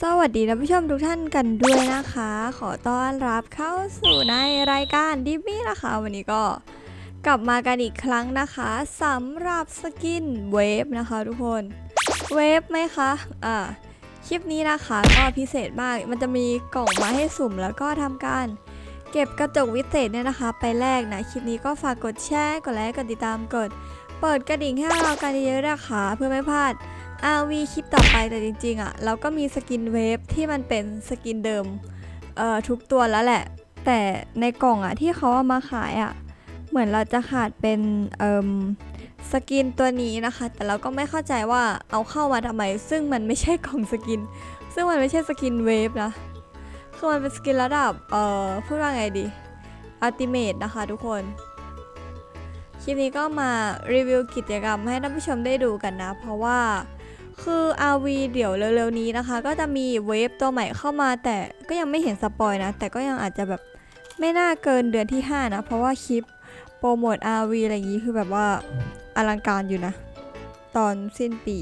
สวัสดีท่านผู้ชมทุกท่านกันด้วยนะคะ ขอต้อนรับเข้าสู่ในรายการดิฟมี่นะคะ วันนี้ก็กลับมากันอีกครั้งนะคะสำหรับสกินเวฟนะคะทุกคน เวฟไหมคะอ่าคลิปนี้นะคะก็พิเศษมากมันจะมีกล่องมาให้สุ่มแล้วก็ทำการเก็บกระจกวิเศษเนี่ยนะคะ ไปแลกนะ คลิปนี้ก็ฝากกดแชร์ กดไลค์ กดติดตาม กด เปิดกระดิ่งให้เรากันเยอะๆนะคะเพื่อไม่พลาด RV คลิปต่อไปแต่จริงๆอะ่ะเราก็มีสกินเวฟที่มันเป็นสกินเดิมเอ่อทุกตัวแล้วแหละ แต่ในกล่องอะ่ะที่เขาเอามาขายอะ่ะเหมือนเราจะขาดเป็นเอ่มสกินตัวนี้นะคะ แต่เราก็ไม่เข้าใจว่าเอาเข้ามาทำไม ซึ่งมันไม่ใช่กล่องสกิน ซึ่งมันไม่ใช่สกินเวฟนะคือมันเป็นสกินระดับเอ่อพูดว่าไงดีอัลติเมทนะคะทุกคน ลิปนี้ก็มารีวิวกิจกรรมให้ท่านผู้ชมได้ดูกันนะ เพราะว่าคือ RV เดี๋ยวเร็วๆนี้นะคะ ก็จะมีเวฟตัวใหม่เข้ามาแต่ก็ยังไม่เห็นสปอยนะ แต่ก็ยังอาจจะแบบไม่น่าเกินเดือนที่ 5 นะ เพราะว่าคลิปโปรโมท RV อะไรอย่างนี้คือแบบว่าอลังการอยู่นะ ตอนสิ้นปี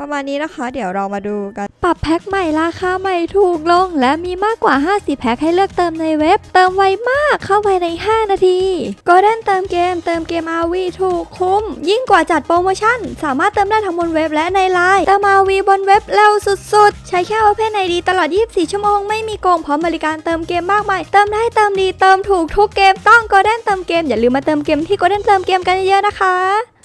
ประมาณนี้นะคะ เดี๋ยวเรามาดูกัน ปรับแพ็คใหม่ราคาใหม่ถูกลง และมีมากกว่า 50 แพ็คให้เลือกเติมในเว็บ เติมไวมากเข้าไปใน 5 นาทีก็เด้นเติมเกม เติมเกม RV ถูกคุ้ม ยิ่งกว่าจัดโปรโมชั่น สามารถเติมได้ทั้งบนเว็บและในไลน์เติม RV บนเว็บเร็วสุดๆ ใช้แค่ Open ID ตลอด 24 ชั่วโมงไม่มีโกงพร้อมบริการเติมเกมมากมายเติมได้เติมดีเติมถูกทุกเกมต้องก็เด้นเติมเกมอย่าลืมมาเติมเกมที่ก็เด้นเติมเกมกันเยอะๆนะคะ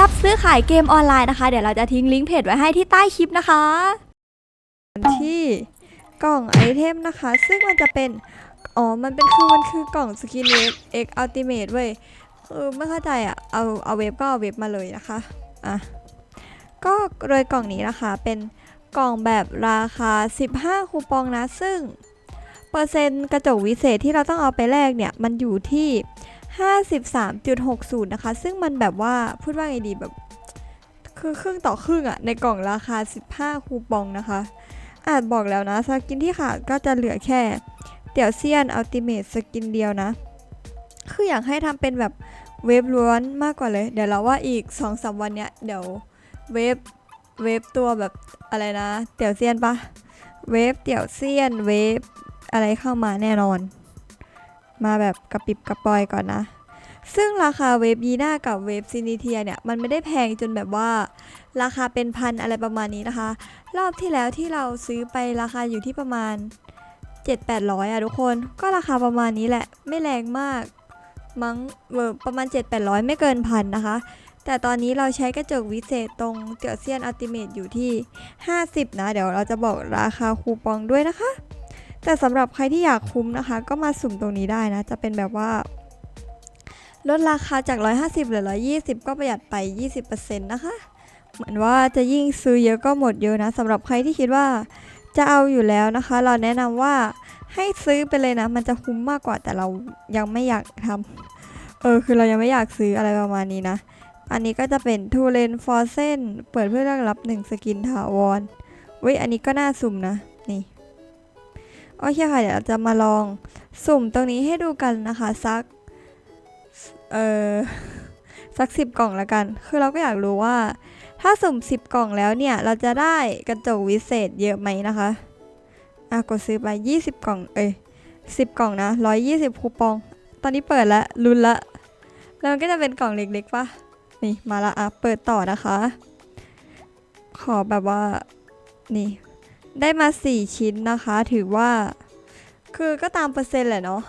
รับซื้อขายเกมออนไลน์นะคะ เดี๋ยวเราจะทิ้งลิงก์เพจไว้ให้ที่ใต้คลิปนะคะ ที่กล่องไอเทมนะคะ ซึ่งมันจะเป็น อ๋อ มันเป็นคือมันคือกล่องสกินเวฟ X Ultimate เว้ยคือไม่เข้าใจอะ เอาเอาเวฟก็เอาเวฟมาเลยนะคะ อะ ก็โดยกล่องนี้นะคะ เป็นกล่องแบบราคา 15 คูปองนะ ซึ่ง เปอร์เซ็นต์กระจกวิเศษที่เราต้องเอาไปแลกเนี่ย มันอยู่ที่ 53.60 นะคะ ซึ่งมันแบบว่าพูดว่าไงดีแบบ คือครึ่งต่อครึ่งอะในกล่องราคา 15 คูปองนะคะ อาจบอกแล้วนะสกินที่ขาดก็จะเหลือแค่เตี่ยวเซียนอัลติเมทสกินเดียวนะ คืออยากให้ทำเป็นแบบเวฟล้วนมากกว่าเลย เดี๋ยวเราว่าอีก 2-3 วันเนี้ยเดี๋ยวเวฟเวฟตัวแบบอะไรนะ เตี่ยวเซียนปะเวฟเตี่ยวเซียนเวฟอะไรเข้ามาแน่นอน มาแบบกระปิบกระปอยก่อนนะ ซึ่งราคาเวฟยีน่ากับเวฟซินิเทียเนี่ย มันไม่ได้แพงจนแบบว่า ราคาเป็นพันอะไรประมาณนี้นะคะ รอบที่แล้วที่เราซื้อไปราคาอยู่ที่ประมาณ 7-800อะทุกคน ก็ราคาประมาณนี้แหละ ไม่แรงมาก มั้งเวอร์ประมาณ 7-800 ไม่เกินพันนะคะ แต่ตอนนี้เราใช้กระจกวิเศษตรงเตี่ยวเซียนอัลติเมทอยู่ที่ 50 นะ เดี๋ยวเราจะบอกราคาคูปองด้วยนะคะ แต่สำหรับใครที่อยากคุ้มนะคะ ก็มาสุ่มตรงนี้ได้นะ จะเป็นแบบว่า ลดราคาจาก 150เหลือ 120 ก็ประหยัดไป 20%นะคะ เหมือนว่าจะยิ่งซื้อเยอะก็หมดเยอะนะสำหรับใครที่คิดว่าจะเอาอยู่แล้วนะคะ เราแนะนำว่าให้ซื้อไปเลยนะ มันจะคุ้มมากกว่าแต่เรายังไม่อยากทำเออคือเรายังไม่อยากซื้ออะไรประมาณนี้นะ อันนี้ก็จะเป็นทูเลนฟอร์เซนเปิดเพื่อเลือกรับ1สกินถาวรเว้ยอันนี้ก็น่าสุ่มนะนี่ โอเคค่ะ เดี๋ยวจะมาลองสุ่มตรงนี้ให้ดูกันนะคะสัก เออสักสิบกล่องละกัน คือเราก็อยากรู้ว่า ถ้าสุ่ม10กล่องแล้วเนี่ย เราจะได้กระจกวิเศษเยอะไหมนะคะอะกดซื้อไป20กล่อง เอ้ย10กล่องนะ120คูปอง ตอนนี้เปิดแล้วลุ้นละ แล้วมันก็จะเป็นกล่องเล็กๆปะนี่มาละอะเปิดต่อนะคะ ขอแบบว่า นี่ ได้มา 4 ชิ้นนะคะ ถือว่า คือก็ตามเปอร์เซ็นต์แหละเนาะ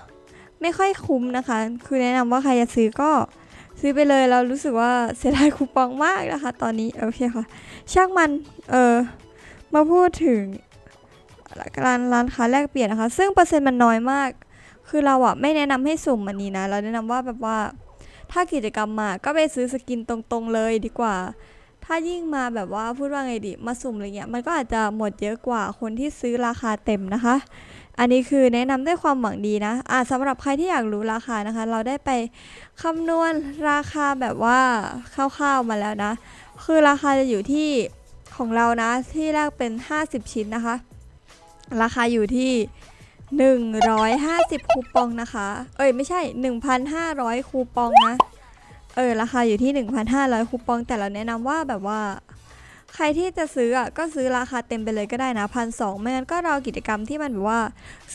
ไม่ค่อยคุ้มนะคะ คือแนะนำว่าใครจะซื้อก็ซื้อไปเลยเรารู้สึกว่าเสียดายคูปองมากนะคะ ตอนนี้โอเคค่ะ ช่างมันเออมาพูดถึงร้านร้านค้าแลกเปลี่ยนนะคะ ซึ่งเปอร์เซ็นต์มันน้อยมาก คือเราอะไม่แนะนำให้สุ่มอันนี้นะ เราแนะนำว่าแบบว่าถ้ากิจกรรมมาก็ไปซื้อสกินตรงๆเลยดีกว่า ถ้ายิ่งมาแบบว่าพูดว่าไงดีมาสุ่มอะไรเงี้ยมันก็อาจจะหมดเยอะกว่าคนที่ซื้อราคาเต็มนะคะ อันนี้คือแนะนำด้วยความหวังดีนะอะสำหรับใครที่อยากรู้ราคานะคะ เราได้ไปคำนวณราคาแบบว่าคร่าวๆมาแล้วนะ คือราคาจะอยู่ที่ของเรานะที่แรกเป็น 50 ชิ้นนะคะ ราคาอยู่ที่ 150 คูปองนะคะ เอ้ยไม่ใช่ 1,500 คูปองนะ เออราคาอยู่ที่ 1,500 คูปองแต่เราแนะนำว่าแบบว่า ใครที่จะซื้ออะก็ซื้อราคาเต็มไปเลยก็ได้นะพันสองไม่งั้นก็รอกิจกรรมที่มันแบบว่า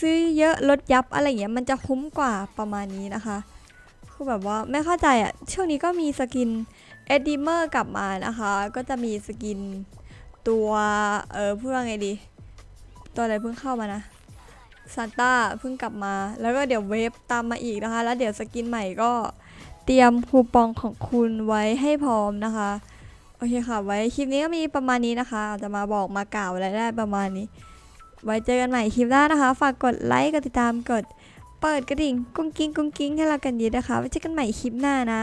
ซื้อเยอะลดยับอะไรอย่างเงี้ยมันจะคุ้มกว่าประมาณนี้นะคะคือแบบว่าไม่เข้าใจอะช่วงนี้ก็มีสกินเอ็ดดิเมอร์กลับมานะคะ ก็จะมีสกินตัวเออพูดว่าไงดี ตัวอะไรเพิ่งเข้ามานะซานต้าเพิ่งกลับมา แล้วก็เดี๋ยวเวฟตามมาอีกนะคะ แล้วเดี๋ยวสกินใหม่ก็ เตรียมคูปองของคุณไว้ให้พร้อมนะคะ โอเคค่ะ ไว้คลิปนี้ก็มีประมาณนี้นะคะจจะมาบอกมากล่าวอะไรได้ประมาณนี้ ไว้เจอกันใหม่คลิปหน้านะคะ ฝากกดไลค์กดติดตามกด เปิดกระดิ่งกุ้งกิ้งกุ้งกิ้งให้เรากันเยอะนะคะ ไว้เจอกันใหม่คลิปหน้านะ